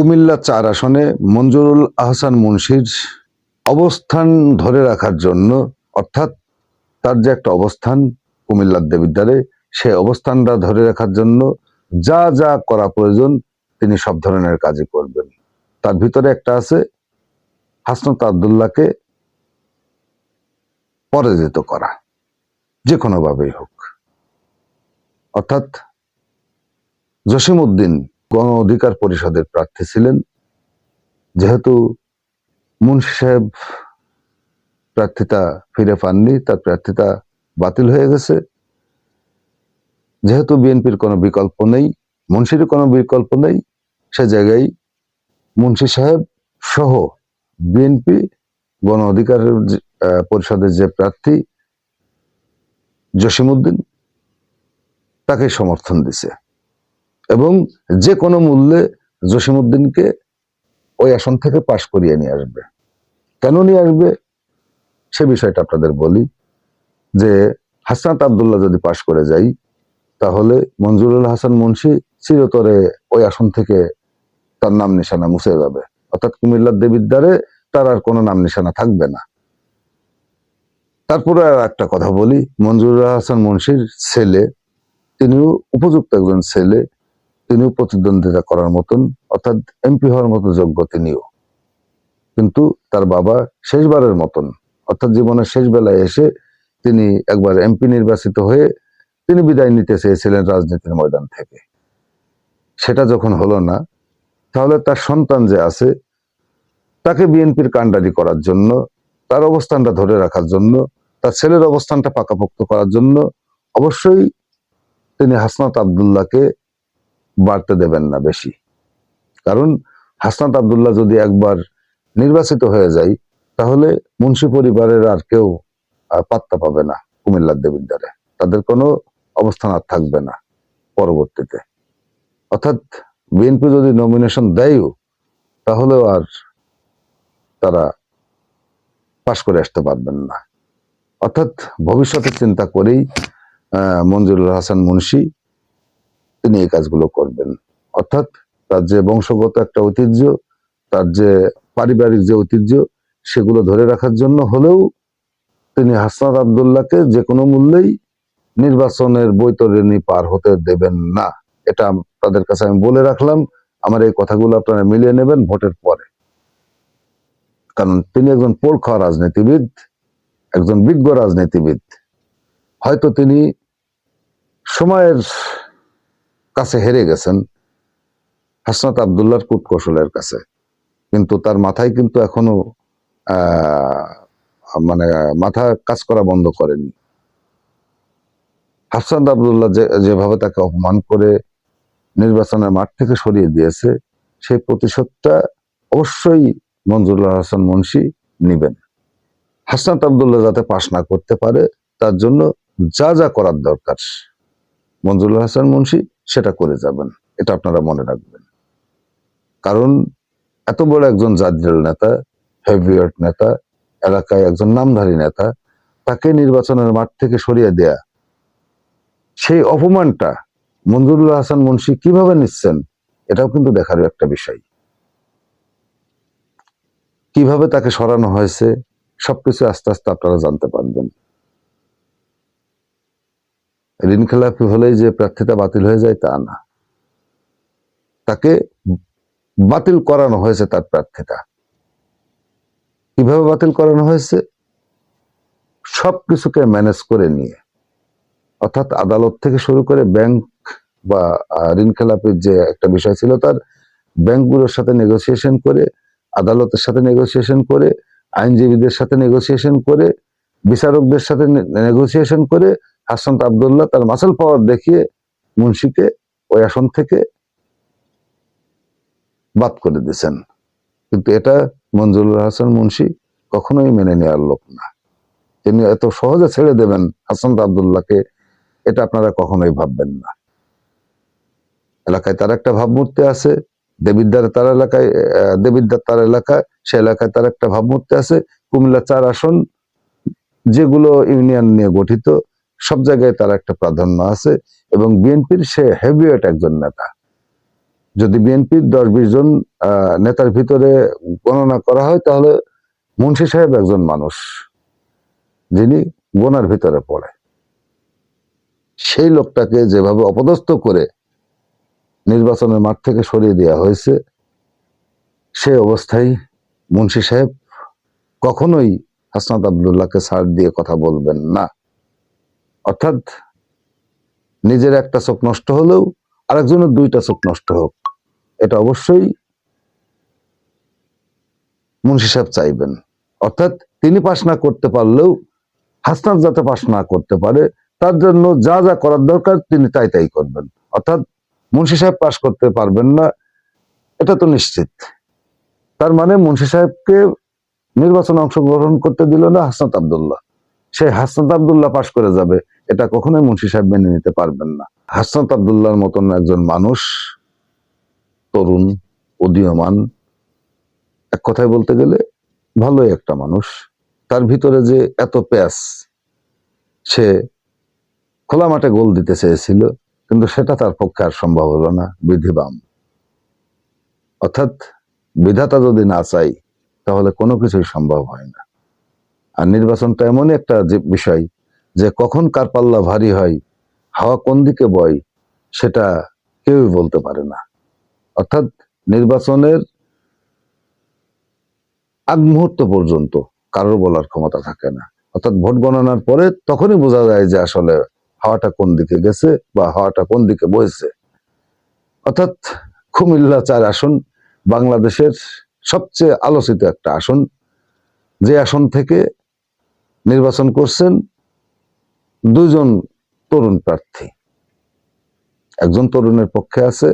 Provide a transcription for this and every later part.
কুমিল্লা চার আসনে মঞ্জুরুল আহসান মুন্সির অবস্থান ধরে রাখার জন্য, অর্থাৎ তার যে একটা অবস্থান কুমিল্লার দেবিদ্বারে সেই অবস্থানটা ধরে রাখার জন্য যা যা করা প্রয়োজন তিনি সব ধরনের কাজই করবেন। তার ভিতরে একটা আছে, হাসনত আবদুল্লাহকে পরাজিত করা, যে কোনোভাবেই হোক। অর্থাৎ জসিমউদ্দিন গণ অধিকার পরিষদের প্রার্থী ছিলেন। যেহেতু মুন্সি সাহেব প্রার্থিতা ফিরে পাননি, তার প্রার্থিতা বাতিল হয়ে গেছে। যেহেতু বিএনপির কোনো বিকল্প নেই মুন্সির কোনো বিকল্প নেই, সে জায়গায় মুন্সি সাহেব সহ বিএনপি গণ অধিকার পরিষদের যে প্রার্থী জসিমউদ্দিন তাকে সমর্থন দিছে। এবং যে কোনো মূল্যে জসিমউদ্দিনকে ওই আসন থেকে পাশ করিয়ে নিয়ে আসবে। কেন নিয়ে আসবে? সে বিষয়টা আপনাদের বলি যে, হাসনাত আবদুল্লাহ যদি পাশ করে যাই, তাহলে মঞ্জুরুল হাসান মুন্সি চিরতরে ওই আসন থেকে তার নাম নিশানা মুছে যাবে। অর্থাৎ কুমিল্লার দেবীর দ্বারে তার আর কোনো নাম নিশানা থাকবে না। তারপরে আর একটা কথা বলি, মঞ্জুরুল হাসান মুন্সির ছেলে, তিনিও উপযুক্ত একজন ছেলে তিনিও প্রতিদ্বন্দ্বিতা করার মতন, অর্থাৎ এমপি হওয়ার মতো যোগ্য তিনিও। কিন্তু তার বাবা শেষবারের মতন, অর্থাৎ জীবনের শেষ বেলায় এসে তিনি একবার এমপি নির্বাচিত হয়ে তিনি বিদায় নিতে চেয়েছিলেন রাজনীতির ময়দান থেকে। সেটা যখন হলো না, তাহলে তার সন্তান যে আছে, তাকে বিএনপির কাণ্ডারি করার জন্য, তার অবস্থানটা ধরে রাখার জন্য, তার ছেলের অবস্থানটা পাকাপোক্ত করার জন্য অবশ্যই তিনি হাসনাত আবদুল্লাহকে বাড়তে দেবেন না বেশি। কারণ হাসনাত আবদুল্লাহ যদি একবার নির্বাচিত হয়ে যায়, তাহলে মুন্সি পরিবারের আর কেউ পাত্তা পাবে না কুমিল্লার দেবিদ্বারে। তাদের কোনো অবস্থান আর থাকবে না পরবর্তীতে। অর্থাৎ বিএনপি যদি নমিনেশন দেয়ও, তাহলেও আর তারা পাশ করে আসতে পারবেন না। অর্থাৎ ভবিষ্যতের চিন্তা করেই মঞ্জুরুল হাসান মুন্সি তিনি এই কাজগুলো করবেন। অর্থাৎ তার যে বংশগত একটা ঐতিহ্য, তার যে পারিবারিক যে ঐতিহ্য, সেগুলো ধরে রাখার জন্য হলেও তিনি হাসনাত আবদুল্লাহকে যে কোনো মূল্যেই নির্বাচনের বৈতরণী পার হতে দেবেন না। এটা তাদের কাছে আমি বলে রাখলাম। আমার এই কথাগুলো আপনারা মিলিয়ে নেবেন ভোটের পরে। কারণ তিনি একজন পোল রাজনীতিবিদ, একজন বিজ্ঞ রাজনীতিবিদ। হয়তো তিনি সময়ের কাছে হেরে গেছেন হাসনাত আবদুল্লাহর কূটকৌশলের কাছে। কিন্তু তার মাথায় কিন্তু এখনও মানে মাথা কাজ করা বন্ধ করেনি হাসনাত আবদুল্লাহ যেভাবে তাকে অপমান করে নির্বাচনের মাঠ থেকে সরিয়ে দিয়েছে, সেই প্রতিশোধটা অবশ্যই মঞ্জুরুল হাসান মুন্সি নিবেন। হাসনাত আবদুল্লাহ যাতে পাশ না করতে পারে, তার জন্য যা যা করার দরকার মঞ্জুরুল হাসান মুন্সি সেটা করে যাবেন। এটা আপনারা মনে রাখবেন। কারণ এত বড় একজন জাতীয় নেতা, হেভিওয়েট নেতা, এলাকায় একজন নামধারী নেতা, তাকে নির্বাচনের মাঠ থেকে সরিয়ে দেয়া, সেই অপমানটা মঞ্জুরুল হাসান মুন্সি কীভাবে নিচ্ছেন, এটাও কিন্তু দেখার একটা বিষয়। কীভাবে তাকে সরানো হয়েছে, সবকিছু আস্তে আস্তে আপনারা জানতে পারবেন। ঋণ খেলাপি হলেই যে প্রার্থিতা বাতিল হয়ে যায়, তা না। তাকে বাতিল করানো হয়েছে তার প্রার্থিতা কীভাবে বাতিল করানো হয়েছে? সবকিছুকে ম্যানেজ করে নিয়ে। অর্থাৎ আদালত থেকে শুরু করে ব্যাংক বা ঋণ খেলাপির যে একটা বিষয় ছিল তার ব্যাংকগুলোর সাথে নেগোসিয়েশন করে, আদালতের সাথে নেগোসিয়েশন করে, আইনজীবীদের সাথে নেগোসিয়েশন করে, বিচারকদের সাথে নেগোসিয়েশন করে হাসন্ত আবদুল্লাহ তার মাসেল পাওয়ার দেখিয়ে মুন্সিকে ওই আসন থেকে বাদ করে দিয়েছেন। কিন্তু এটা মঞ্জুরুল হাসান মুন্সি কখনোই মেনে নেওয়ার লোক না। তিনি এত সহজে ছেড়ে দেবেন হাসান আবদুল্লাহকে এটা আপনারা কখনোই ভাববেন না। এলাকায় তার একটা ভাবমূর্তি আছে দেবিদ্দার তার এলাকায় আহ, দেবিদ্দার তার এলাকায় সে এলাকায় তার একটা ভাবমূর্তি আছে। কুমিল্লা চার আসন যেগুলো ইউনিয়ন নিয়ে গঠিত সব জায়গায় তার একটা প্রাধান্য আছে এবং বিএনপির সে হেভিওয়েট একজন নেতা। যদি বিএনপির দশ বিশ জন নেতার ভিতরে গণনা করা হয়, তাহলে মুন্সি সাহেব একজন মানুষ, যিনি গোনার ভিতরে পড়ে। সেই লোকটাকে যেভাবে অপদস্থ করে নির্বাচনের মাঠ থেকে সরিয়ে দেওয়া হয়েছে, সেই অবস্থায় মুন্সি সাহেব কখনোই হাসনাত আবদুল্লাহকে ছাড় দিয়ে কথা বলবেন না। অর্থাৎ নিজের একটা চোখ নষ্ট হলেও আরেকজনের দুইটা চোখ নষ্ট হোক, এটা অবশ্যই মুন্সি সাহেব চাইবেন। অর্থাৎ তিনি পাশ না করতে পারলেও হাসনাত যাতে পাশ না করতে পারে, তার জন্য যা যা করার দরকার তিনি তাই তাই করবেন। অর্থাৎ মুন্সি সাহেব পাশ করতে পারবেন না, এটা তো নিশ্চিত। তার মানে মুন্সি সাহেবকে নির্বাচনে অংশগ্রহণ করতে দিল না হাসনাত আবদুল্লাহ। সেই হাসনাত আবদুল্লাহ পাশ করে যাবে, এটা কখনোই মুন্সি সাহেব মেনে নিতে পারবেন না। হাসনাত আবদুল্লাহর মতন একজন মানুষ, তরুণ, উদীয়মান, এক কথায় বলতে গেলে ভালোই একটা মানুষ। তার ভিতরে যে এত প্যাস, সে খোলা মাঠে গোল দিতে চেয়েছিল, কিন্তু সেটা তার পক্ষে আর সম্ভব হলো না বিধিবাম অর্থাৎ বিধাতা যদি না চাই তাহলে কোনো কিছুই সম্ভব হয় না। আর নির্বাচনটা এমনই একটা বিষয় যে কখন কার পাল্লা ভারী হয়, হাওয়া কোন দিকে বয়, সেটা কেউই বলতে পারে না। অর্থাৎ নির্বাচনের আগ মুহূর্ত পর্যন্ত কারোর বলার ক্ষমতা থাকে না। অর্থাৎ ভোট গণনার পরে তখনই বোঝা যায় যে আসলে হাওয়াটা কোন দিকে গেছে বা হাওয়াটা কোন দিকে বইছে। অর্থাৎ কুমিল্লা চার আসন, বাংলাদেশের সবচেয়ে আলোচিত একটা আসন, যে আসন থেকে নির্বাচন করছেন দুজন তরুণ প্রার্থী। একজন তরুণের পক্ষে আছে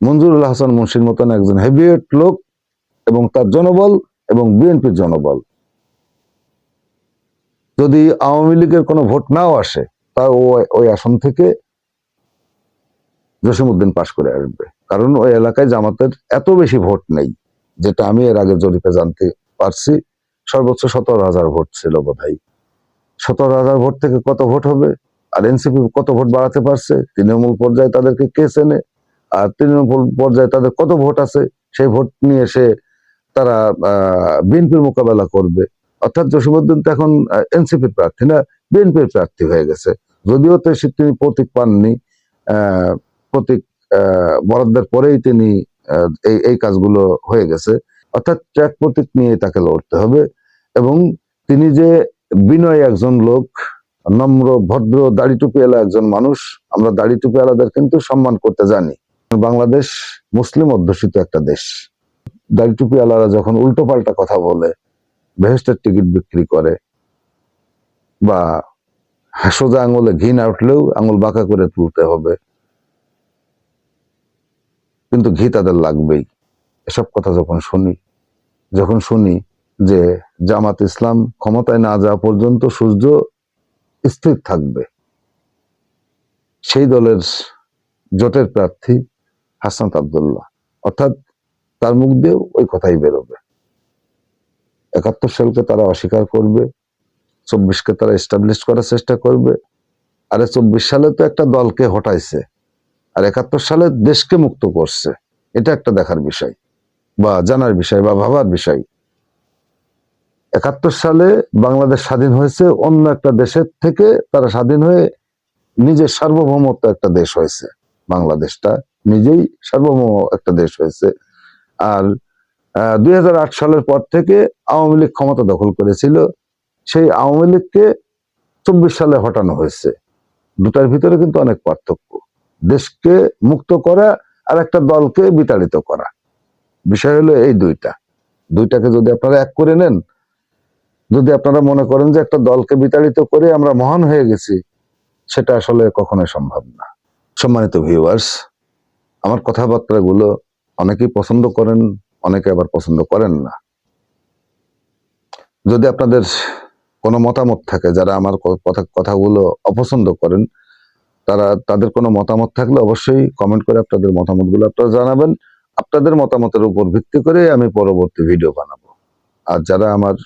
মঞ্জুরুল হাসান মুন্সির মতন একজন হেভিওয়েট লোক এবং তার জনবল এবং বিএনপির জনবল। যদি আওয়ামী লীগের কোনো ভোট নাও আসে, তা ওই আসন থেকে জসিমউদ্দিন পাশ করে আসবে। কারণ ওই এলাকায় জামাতের এত বেশি ভোট নেই, যেটা আমি এর আগে জরিপে জানতে পারছি। সর্বোচ্চ সতেরো হাজার ভোট ছিল বোধহয়। সতেরো হাজার ভোট থেকে কত ভোট হবে? আর এনসিপি কত ভোট বাড়াতে পারছে? তৃণমূল পর্যায়ে তাদেরকে কে চেনে? আর তৃণমূল পর্যায়ে তাদের কত ভোট আছে? সেই ভোট নিয়ে সে তারা বিএনপির মোকাবেলা করবে। অর্থাৎ জসীমউদ্দিন তো এখন এনসিপির প্রার্থী না, বিএনপির প্রার্থী হয়ে গেছে। যদিও তো সে তিনি প্রতীক পাননি প্রতীক বরাদ্দের পরেই তিনি এই এই কাজগুলো হয়ে গেছে। অর্থাৎ ট্র্যাক প্রতীক নিয়ে তাকে লড়তে হবে। এবং তিনি যে বিনয় একজন লোক, নম্র, ভদ্র, দাড়ি টুপিওয়ালা একজন মানুষ, আমরা দাড়ি টুপিওয়ালাদের কিন্তু সম্মান করতে জানি। বাংলাদেশ মুসলিম অধ্যুষিত একটা দেশ। দাড়ি টুপিওয়ালারা যখন উল্টো পাল্টা কথা বলে বেহেস্টের টিকিট বিক্রি করে, বা সোজা আঙুলে ঘি না উঠলেও আঙুল বাঁকা করে তুলতে হবে, কিন্তু ঘি তাদের লাগবেই। এসব কথা যখন শুনি যখন শুনি যে জামাত ইসলাম ক্ষমতায় না যাওয়া পর্যন্ত সূর্য স্থির থাকবে। সেই দলের জোটের প্রার্থী হাসান আবদুল্লাহ। অর্থাৎ তার মুখ দিয়েও ওই কথাই বেরোবে। একাত্তর সালকে তারা অস্বীকার করবে, চব্বিশকে তারা এস্টাবলিশ করার চেষ্টা করবে। আরে চব্বিশ সালে তো একটা দলকে হটাইছে, আর একাত্তর সালে দেশকে মুক্ত করছে। এটা একটা দেখার বিষয় বা জানার বিষয় বা ভাবার বিষয়। একাত্তর সালে বাংলাদেশ স্বাধীন হয়েছে, অন্য একটা দেশের থেকে তারা স্বাধীন হয়ে নিজের সার্বভৌমত্ব একটা দেশ হয়েছে। বাংলাদেশটা নিজেই সার্বভৌম একটা দেশ হয়েছে। আর দুই হাজার আট সালের পর থেকে আওয়ামী লীগ ক্ষমতা দখল করেছিল। সেই আওয়ামী লীগকে চব্বিশ সালে হটানো হয়েছে। দুটার ভিতরে কিন্তু অনেক পার্থক্য। দেশকে মুক্ত করা আর একটা দলকে বিতাড়িত করা। বিষয় হলো এই দুইটা। দুইটাকে যদি আপনারা এক করে নেন যদি আপনারা মনে করেন যে একটা দলকে বিতাড়িত করে আমরা মহান হয়ে গেছি, সেটা আসলে কখনোই সম্ভব না। সম্মানিত ভিউয়ার্স আমার কথাবার্তাগুলো অনেকেই পছন্দ করেন, অনেকে আবার পছন্দ করেন না। যদি আপনাদের কোনো মতামত থাকে, যারা আমার কথা, কথাগুলো অপছন্দ করেন, তারা, তাদের কোনো মতামত থাকলে অবশ্যই কমেন্ট করে আপনাদের মতামতগুলো আপনারা জানাবেন। আপনাদের মতামতের উপর ভিত্তি করে আমি পরবর্তী ভিডিও বানাবো। আর যারা আমার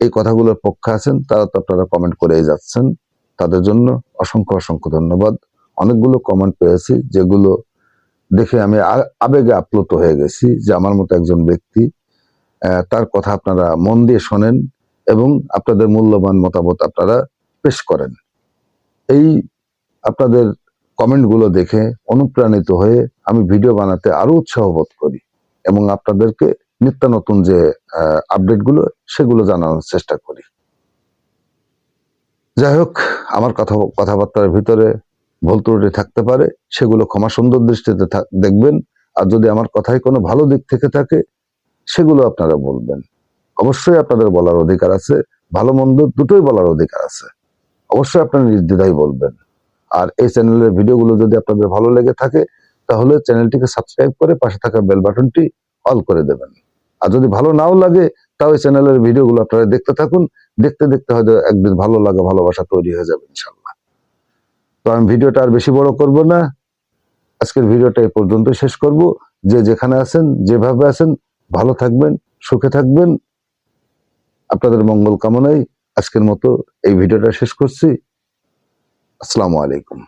এই কথাগুলোর পক্ষে আছেন, তারা তো আপনারা কমেন্ট করেই যাচ্ছেন। তাদের জন্য অসংখ্য অসংখ্য ধন্যবাদ। অনেকগুলো কমেন্ট পেয়েছি, যেগুলো দেখে আমি আবেগে আপ্লুত হয়ে গেছি যে আমার মতো একজন ব্যক্তি তার কথা আপনারা মন দিয়ে শোনেন এবং আপনাদের মূল্যবান মতামত আপনারা পেশ করেন। এই আপনাদের কমেন্টগুলো দেখে অনুপ্রাণিত হয়ে আমি ভিডিও বানাতে আরও উৎসাহ বোধ করি এবং আপনাদেরকে নিত্য নতুন যে আপডেটগুলো সেগুলো জানানোর চেষ্টা করি। যাই হোক, আমার কথা, কথাবার্তার ভিতরে ভুল ত্রুটি থাকতে পারে, সেগুলো ক্ষমা সুন্দর দৃষ্টিতে দেখবেন। আর যদি আমার কথায় কোনো ভালো দিক থেকে থাকে, সেগুলো আপনারা বলবেন। অবশ্যই আপনাদের বলার অধিকার আছে, ভালো মন্দ দুটোই বলার অধিকার আছে। অবশ্যই আপনারা নির্দ্বিধায় বলবেন। আর এই চ্যানেলের ভিডিওগুলো যদি আপনাদের ভালো লেগে থাকে, তাহলে চ্যানেলটিকে সাবস্ক্রাইব করে পাশে থাকা বেল বাটনটি অল করে দেবেন। আর যদি ভালো নাও লাগে তাও এই চ্যানেলের ভিডিওগুলো আপনারা দেখতে থাকুন। দেখতে দেখতে হয়তো একদিন ভালো লাগা, ভালোবাসা তৈরি হয়ে যাবে ইনশাল্লাহ তো আমি ভিডিওটা আর বেশি বড় করব না। আজকের ভিডিওটা এই পর্যন্ত শেষ করব। যে যেখানে আছেন, যেভাবে আছেন, ভালো থাকবেন, সুখে থাকবেন। আপনাদের মঙ্গল কামনায় আজকের মতো এই ভিডিওটা শেষ করছি। আসসালামু আলাইকুম।